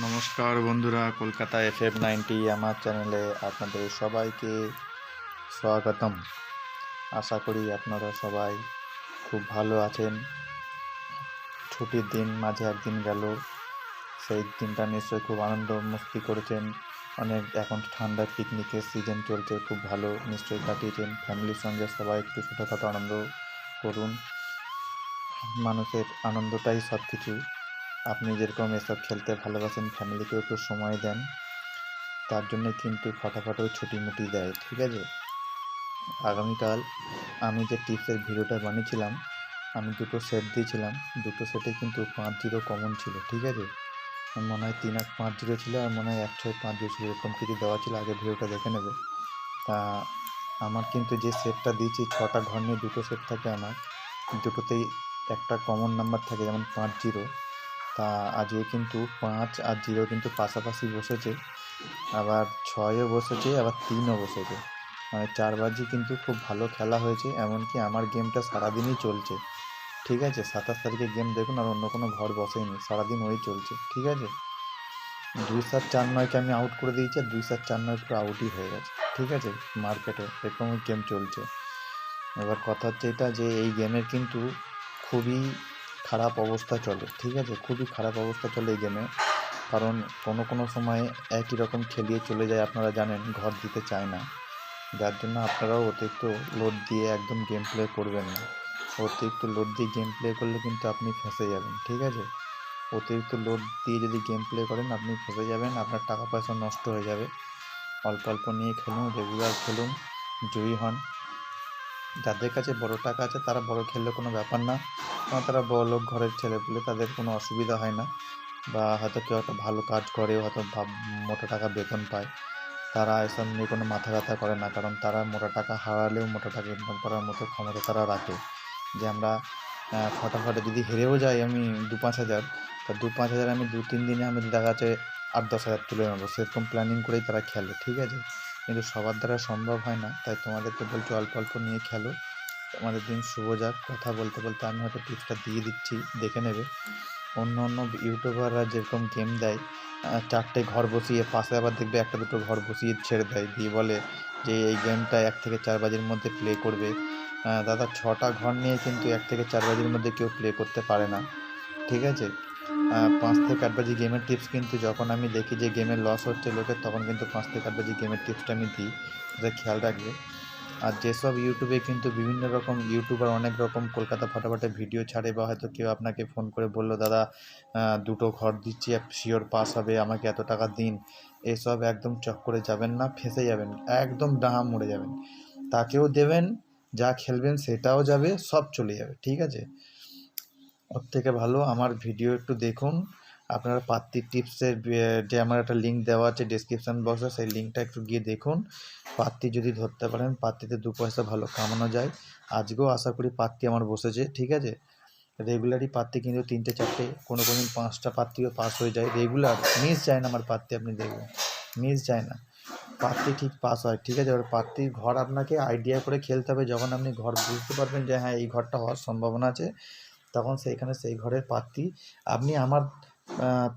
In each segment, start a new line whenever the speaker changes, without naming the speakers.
নমস্কার বন্ধুরা, Kolkata F F ninety আমার চ্যানেলে আপনাদের সবাইকে স্বাগতম। আশা করি আপনারা সবাই খুব ভালো আছেন। ছুটির দিন মাঝে একদিন গেল, সেই দিনটা নিশ্চয়ই খুব আনন্দ মস্তি করেছেন। অনেক এখন ঠান্ডার পিকনিকের সিজন চলছে, খুব ভালো, নিশ্চয়ই কাটিয়েছেন। ফ্যামিলির সঙ্গে সবাই একটু ছোটোখাটো আনন্দ করুন। মানুষের আনন্দটাই সব কিছু আপনি যেরকম এসব খেলতে ভালোবাসেন ফ্যামিলিকেও একটু সময় দেন। তার জন্য কিন্তু ফটাফটও ছুটি মুটি দেয়, ঠিক আছে? আগামীকাল আমি যে টিপসের ভিডিওটা বানিয়েছিলাম, আমি দুটো সেট দিয়েছিলাম। দুটো সেটে কিন্তু পাঁচ জিরো কমন ছিল, ঠিক আছে? মনে হয় তিন এক পাঁচ জিরো ছিল আর মনে হয় এক ছয় পাঁচ জিরো ছিল, এরকম কিছু দেওয়া ছিল। আগে ভিডিওটা দেখে নেবে। তা আমার কিন্তু যে সেটটা দিয়েছি, ছটা ঘর নিয়ে দুটো সেট থাকে আমার। দুটোতেই একটা কমন নাম্বার থাকে, যেমন পাঁচ জিরো তা আজকে কিন্তু পাঁচ আর জিরো কিন্তু পাশাপাশি বসেছে। আবার ছয়ও বসেছে, আবার তিনও বসেছে। মানে চার বাজি কিন্তু খুব ভালো খেলা হয়েছে, এমনকি আমার গেমটা সারাদিনই চলছে। ঠিক আছে? সাতাশ তারিখে গেম দেখুন, আর অন্য কোনো ঘর বসেনি। সারাদিন ওই চলছে। ঠিক আছে? দুই সাত চার নয়কে আমি আউট করে দিয়েছি, আর দুই সাত চার নয় পুরো আউটই হয়ে গেছে। ঠিক আছে? মার্কেটে এরকমই গেম চলছে। এবার কথা হচ্ছে এটা যে, এই গেমের কিন্তু খুবই খারাপ অবস্থা চলে, ঠিক আছে? খুবই খারাপ অবস্থা চলে এই গেমে কারণ কোনো কোনো সময় একই রকম খেলিয়ে চলে যায়, আপনারা জানেন, ঘর দিতে চায় না। যার জন্য আপনারাও অতিরিক্ত লোড দিয়ে একদম গেম প্লে করবেন না। অতিরিক্ত লোড দিয়ে গেম প্লে করলে কিন্তু আপনি ফেঁসে যাবেন, ঠিক আছে? অতিরিক্ত লোড দিয়ে যদি গেম প্লে করেন, আপনি ফেঁসে যাবেন, আপনার টাকা পয়সা নষ্ট হয়ে যাবে। অল্প অল্প নিয়ে খেলুন রেগুলার খেলুন, জয়ী হন। যাদের কাছে বড় টাকা আছে, তারা বড় খেললে কোনো ব্যাপার না। কারণ তারা বড় লোক, ঘরের ছেলেপুলে তাদের কোনো অসুবিধা হয় না। বা হয়তো কেউ একটা ভালো কাজ করে, হয়তো মোটা টাকা বেতন পায়। তারা এসব নিয়ে কোনো মাথা ব্যথা করে না। কারণ তারা মোটা টাকা হারালেও মোটা টাকা ইনকাম করার মতো ক্ষমতা তারা রাখে। যে আমরা ফটাফটে যদি হেরেও যাই আমি দু পাঁচ হাজার, তা দু পাঁচ হাজার আমি দু তিন দিনে আমি দেখা যাচ্ছে আট দশ হাজার তুলে নেব। সেরকম প্ল্যানিং করেই তারা খেলে, ঠিক আছে? কিন্তু সবার দ্বারা সম্ভব হয় না। তাই তোমাদেরকে বলছি, অল্প অল্প নিয়ে খেলো। তোমাদের দিন শুভ যাক। কথা বলতে বলতে আমি হয়তো টিপসটা দিয়ে দিচ্ছি, দেখে নেবে। অন্য অন্য ইউটিউবাররা যেরকম গেম দেয় চারটে ঘর বসিয়ে, পাশে আবার দেখবে একটা দুটো ঘর বসিয়ে ছেড়ে দেয়। দিয়ে বলে যে, এই গেমটা এক থেকে চার বাজির মধ্যে প্লে করবে। দাদা, ছটা ঘর নিয়ে কিন্তু এক থেকে চার বাজির মধ্যে কেউ প্লে করতে পারে না। ঠিক আছে? পাঁচ থেকে আট বাজি গেমের টিপস কিন্তু যখন আমি দেখি যে গেমের লস হচ্ছে লোকের, তখন কিন্তু পাঁচ থেকে আট বাজি গেমের টিপসটা আমি দিই। এটা খেয়াল রাখবে। আর যেসব ইউটিউবে কিন্তু বিভিন্ন রকম ইউটিউবার অনেক রকম কলকাতা ফাটাফাটে ভিডিও ছাড়ে বা হয়তো কেউ আপনাকে ফোন করে বলল, দাদা দুটো ঘর দিচ্ছি শিওর পাস হবে, আমাকে এত টাকা দিন। এসব একদম চক করে যাবেন না, ফেঁসে যাবেন, একদম ডাহা মরে যাবেন। তাকেও দেবেন, যা খেলবেন সেটাও যাবে, সব চলে যাবে, ঠিক আছে? ওর থেকে ভালো আমার ভিডিও একটু দেখুন। আপনারা পাত্তি টিপসের যে আমার একটা লিঙ্ক দেওয়া আছে ডিসক্রিপশান বক্সে সেই লিঙ্কটা একটু গিয়ে দেখুন। পাত্তি যদি ধরতে পারেন, পাত্তিতে দু পয়সা ভালো কামানো যায়। আজকেও আশা করি পাত্তি আমার বসেছে, ঠিক আছে? রেগুলারই পাত্তি কিন্তু তিনটে, চারটে, কোনো কোনো পাঁচটা পাত্তিও পাস হয়ে যায়। রেগুলার মিস যায় না আমার পাত্তি, আপনি দেখবেন। মিস যায় না। পাত্তি ঠিক পাস হয়, ঠিক আছে? এবার পাত্তির ঘর আপনাকে আইডিয়া করে খেলতে হবে। যখন আপনি ঘর বুঝতে পারবেন যে হ্যাঁ এই ঘরটা হওয়ার সম্ভাবনা আছে তখন সেইখানে সেই ঘরের পাত্তি আপনি আমার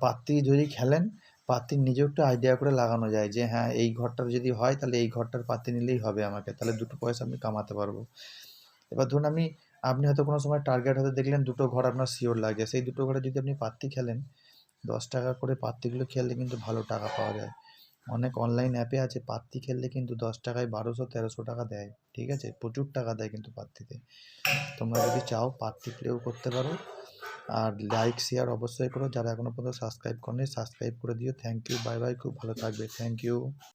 পাত্তি যদি খেলেন পাত্তির নিজেও একটু আইডিয়া করে লাগানো যায় যে হ্যাঁ এই ঘরটার যদি হয়, তাহলে এই ঘরটার পাত্তি নিলেই হবে আমাকে, তাহলে দুটো পয়সা আমি কামাতে পারব। এবার ধরুন আমি, আপনি হয়তো কোনো সময় টার্গেট হয়তো দেখলেন দুটো ঘর আপনার শিওর লাগে, সেই দুটো ঘরে যদি আপনি পাত্তি খেলেন, দশ টাকা করে পাত্তিগুলো খেললে কিন্তু ভালো টাকা পাওয়া যায়। অনেক অনলাইন অ্যাপে আছে, পাত্তি খেললে কিন্তু দশ টাকায় বারোশো, তেরোশো টাকা দেয়, ঠিক আছে? প্রচুর টাকা দেয় কিন্তু পাত্তিতে। তোমরা যদি চাও পাত্তি প্লেও করতে পারো। আর লাইক শেয়ার অবশ্যই করো। যারা এখনও পর্যন্ত সাবস্ক্রাইব করেনি সাবস্ক্রাইব করে দিও। থ্যাংক ইউ বাই বাই খুব ভালো থাকবে। Thank you